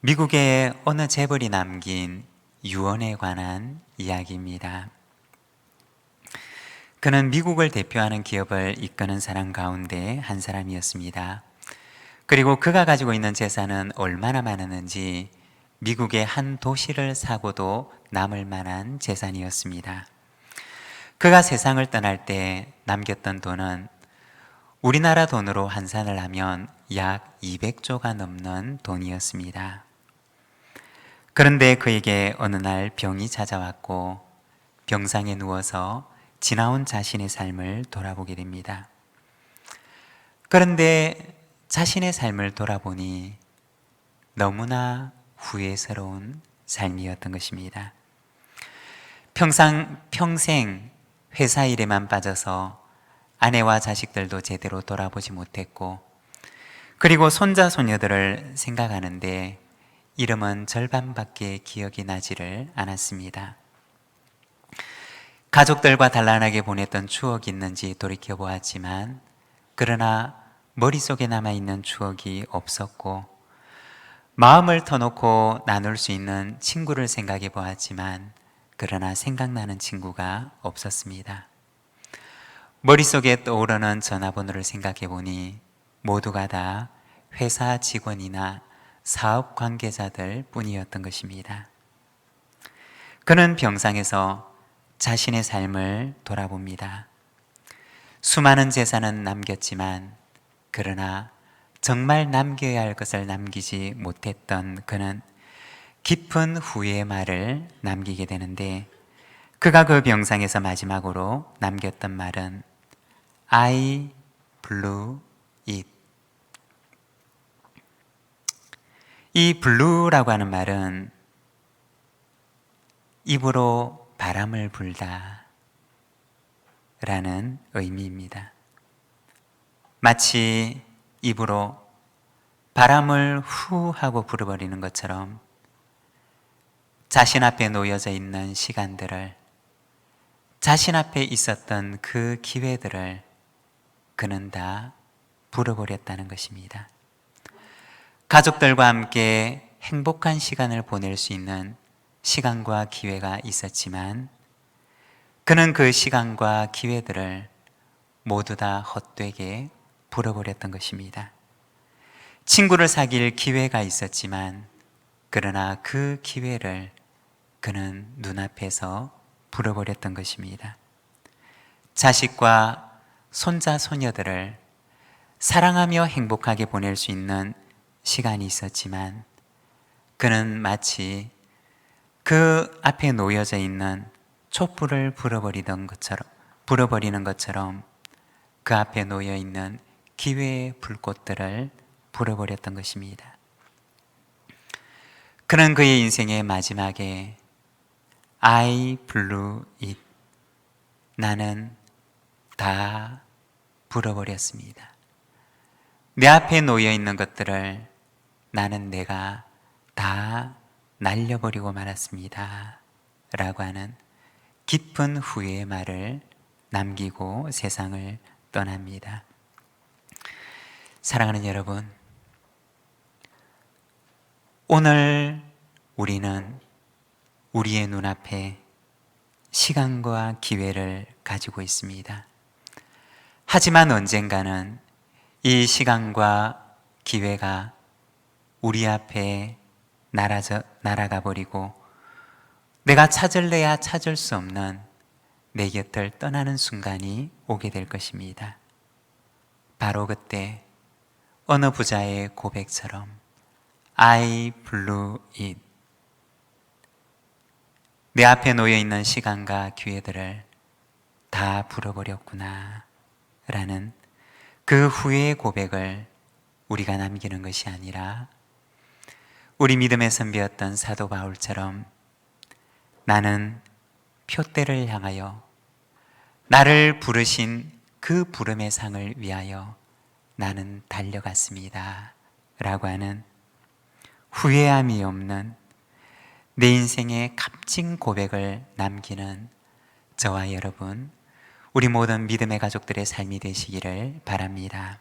미국의 어느 재벌이 남긴 유언에 관한 이야기입니다. 그는 미국을 대표하는 기업을 이끄는 사람 가운데 한 사람이었습니다. 그리고 그가 가지고 있는 재산은 얼마나 많았는지 미국의 한 도시를 사고도 남을 만한 재산이었습니다. 그가 세상을 떠날 때 남겼던 돈은 우리나라 돈으로 환산을 하면 약 200조가 넘는 돈이었습니다. 그런데 그에게 어느 날 병이 찾아왔고 병상에 누워서 지나온 자신의 삶을 돌아보게 됩니다. 그런데 자신의 삶을 돌아보니 너무나 후회스러운 삶이었던 것입니다. 평상, 평생 회사 일에만 빠져서 아내와 자식들도 제대로 돌아보지 못했고, 그리고 손자, 손녀들을 생각하는데 이름은 절반밖에 기억이 나지를 않았습니다. 가족들과 단란하게 보냈던 추억이 있는지 돌이켜 보았지만, 그러나 머릿속에 남아있는 추억이 없었고, 마음을 터놓고 나눌 수 있는 친구를 생각해 보았지만, 그러나 생각나는 친구가 없었습니다. 머릿속에 떠오르는 전화번호를 생각해 보니 모두가 다 회사 직원이나 사업 관계자들 뿐이었던 것입니다. 그는 병상에서 자신의 삶을 돌아봅니다. 수많은 재산은 남겼지만, 그러나 정말 남겨야 할 것을 남기지 못했던 그는 깊은 후회의 말을 남기게 되는데, 그가 그 병상에서 마지막으로 남겼던 말은 I blew it. 이 blue라고 하는 말은 입으로 바람을 불다 라는 의미입니다. 마치 입으로 바람을 후 하고 불어버리는 것처럼 자신 앞에 놓여져 있는 시간들을 자신 앞에 있었던 그 기회들을 그는 다 불어버렸다는 것입니다. 가족들과 함께 행복한 시간을 보낼 수 있는 시간과 기회가 있었지만 그는 그 시간과 기회들을 모두 다 헛되게 불어버렸던 것입니다. 친구를 사귈 기회가 있었지만 그러나 그 기회를 그는 눈앞에서 불어버렸던 것입니다. 자식과 손자, 손녀들을 사랑하며 행복하게 보낼 수 있는 시간이 있었지만 그는 마치 그 앞에 놓여져 있는 촛불을 불어버리던 것처럼, 불어버리는 것처럼 그 앞에 놓여 있는 기회의 불꽃들을 불어버렸던 것입니다. 그는 그의 인생의 마지막에 I blew it. 나는 다 불어버렸습니다. 내 앞에 놓여 있는 것들을 나는 내가 다 날려버리고 말았습니다. 라고 하는 깊은 후회의 말을 남기고 세상을 떠납니다. 사랑하는 여러분, 오늘 우리는 우리의 눈앞에 시간과 기회를 가지고 있습니다. 하지만 언젠가는 이 시간과 기회가 우리 앞에 날아져, 날아가 버리고 내가 찾을래야 찾을 수 없는 내 곁을 떠나는 순간이 오게 될 것입니다. 바로 그때 어느 부자의 고백처럼 I blew it. 내 앞에 놓여 있는 시간과 기회들을 다 불어버렸구나. 라는 그 후회의 고백을 우리가 남기는 것이 아니라 우리 믿음의 선비였던 사도 바울처럼 나는 표대를 향하여 나를 부르신 그 부름의 상을 위하여 나는 달려갔습니다. 라고 하는 후회함이 없는 내 인생의 값진 고백을 남기는 저와 여러분, 우리 모든 믿음의 가족들의 삶이 되시기를 바랍니다.